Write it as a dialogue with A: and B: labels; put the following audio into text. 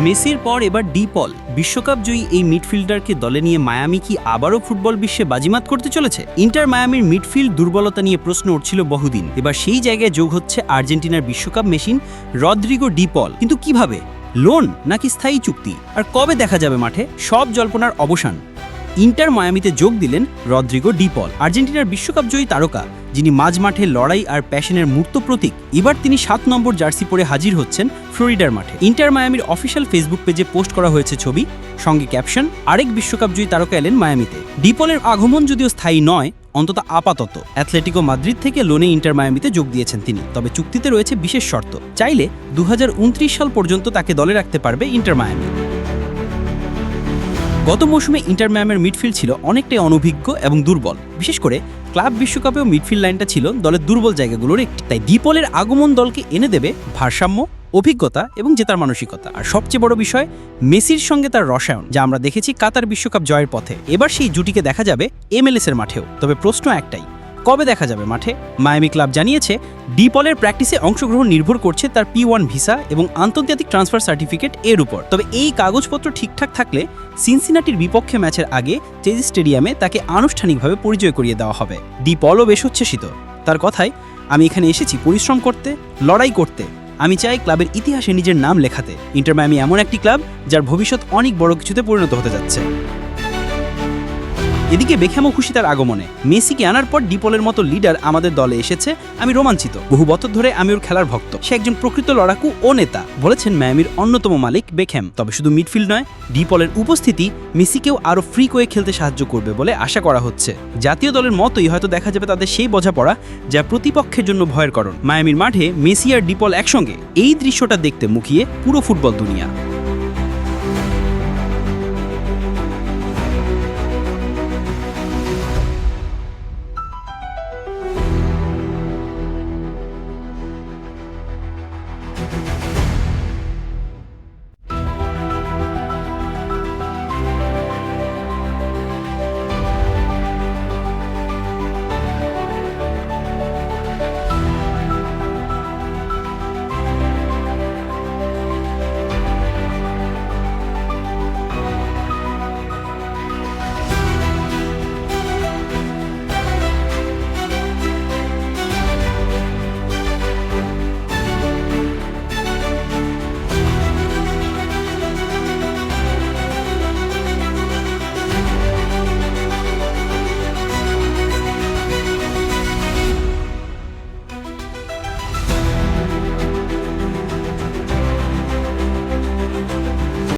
A: মেসির পর এবার ডি পল। বিশ্বকাপ জয়ী এই মিডফিল্ডারকে দলে নিয়ে মায়ামি কি আবারও ফুটবল বিশ্বে বাজিমাত করতে চলেছে? ইন্টার মায়ামির মিডফিল্ড দুর্বলতা নিয়ে প্রশ্ন উঠছিল বহুদিন। এবার সেই জায়গায় যোগ হচ্ছে আর্জেন্টিনার বিশ্বকাপ মেশিন রদ্রিগো ডি পল। কিন্তু কীভাবে? লোন নাকি স্থায়ী চুক্তি? আর কবে দেখা যাবে মাঠে? সব জল্পনার অবসান। ইন্টার মায়ামিতে যোগ দিলেন রদ্রিগো ডিপল আর্জেন্টিনার বিশ্বকাপ জয়ী তারকা, যিনি মাঝ মাঠে লড়াই আর প্যাশনের মূর্ত প্রতীক, এবার তিনি সাত নম্বর জার্সি পরে হাজির হচ্ছেন ফ্লোরিডার মাঠে। ইন্টার মায়ামির অফিসিয়াল ফেসবুক পেজে পোস্ট করা হয়েছে ছবি। সঙ্গে ক্যাপশন, আরেক বিশ্বকাপ জয়ী তারকা এলেন মায়ামিতে। ডিপলের আগমন যদিও স্থায়ী নয়, অন্তত আপাতত। অ্যাথলেটিকো মাদ্রিদ থেকে লোনে ইন্টার মায়ামিতে যোগ দিয়েছেন তিনি, তবে চুক্তিতে রয়েছে বিশেষ শর্ত। চাইলে দু হাজার উনত্রিশ সাল পর্যন্ত তাকে দলে রাখতে পারবে ইন্টার মায়ামি। গত মৌসুমে ইন্টার ম্যামের মিডফিল্ড ছিল অনেকটাই অনভিজ্ঞ এবং দুর্বল। বিশেষ করে ক্লাব বিশ্বকাপেও মিডফিল্ড লাইনটা ছিল দলের দুর্বল জায়গাগুলোর একটি। তাই দ্বীপলের আগমন দলকে এনে দেবে ভারসাম্য, অভিজ্ঞতা এবং জেতার মানসিকতা। আর সবচেয়ে বড় বিষয়, মেসির সঙ্গে তার রসায়ন, যা আমরা দেখেছি কাতার বিশ্বকাপ জয়ের পথে। এবার সেই জুটিকে দেখা যাবে এমএলএস এর মাঠেও। তবে প্রশ্ন একটাই কবে দেখা যাবে মাঠে? মায়ামি ক্লাব জানিয়েছে, ডিপলের প্র্যাকটিসে অংশগ্রহণ নির্ভর করছে তার পি ওয়ান ভিসা এবং আন্তর্জাতিক ট্রান্সফার সার্টিফিকেট এর উপর। তবে এই কাগজপত্র ঠিকঠাক থাকলে সিনসিনাটির বিপক্ষে ম্যাচের আগে চেজি স্টেডিয়ামে তাকে আনুষ্ঠানিকভাবে পরিচয় করিয়ে দেওয়া হবে। ডিপলও বেশ উচ্ছ্বসিত। তার কথায়, আমি এখানে এসেছি পরিশ্রম করতে, লড়াই করতে। আমি চাই ক্লাবের ইতিহাসে নিজের নাম লেখাতে। ইন্টার মায়ামি এমন একটি ক্লাব যার ভবিষ্যৎ অনেক বড় কিছুতে পরিণত হতে যাচ্ছে। এদিকে বেখামো খুশি তার আগমনে। মেসিকে আনার পর ডিপলের মতো লিডার আমাদের দলে এসেছে। আমি রোমাঞ্চিত। বহু বছর ধরে আমি ওর খেলার ভক্ত। সে একজন প্রকৃত লড়াকু ও নেতা, বলেছেন ম্যামির অন্যতম মালিক বেখ্যাম তবে শুধু মিডফিল্ড নয়, ডিপলের উপস্থিতি মেসিকেও আরও ফ্রি করে খেলতে সাহায্য করবে বলে আশা করা হচ্ছে। জাতীয় দলের মতোই হয়তো দেখা যাবে তাদের সেই বোঝাপড়া যা প্রতিপক্ষের জন্য ভয়ের কারণ। মায়ামির মাঠে মেসি আর ডিপল একসঙ্গে। এই দৃশ্যটা দেখতে মুখিয়ে পুরো ফুটবল দুনিয়া।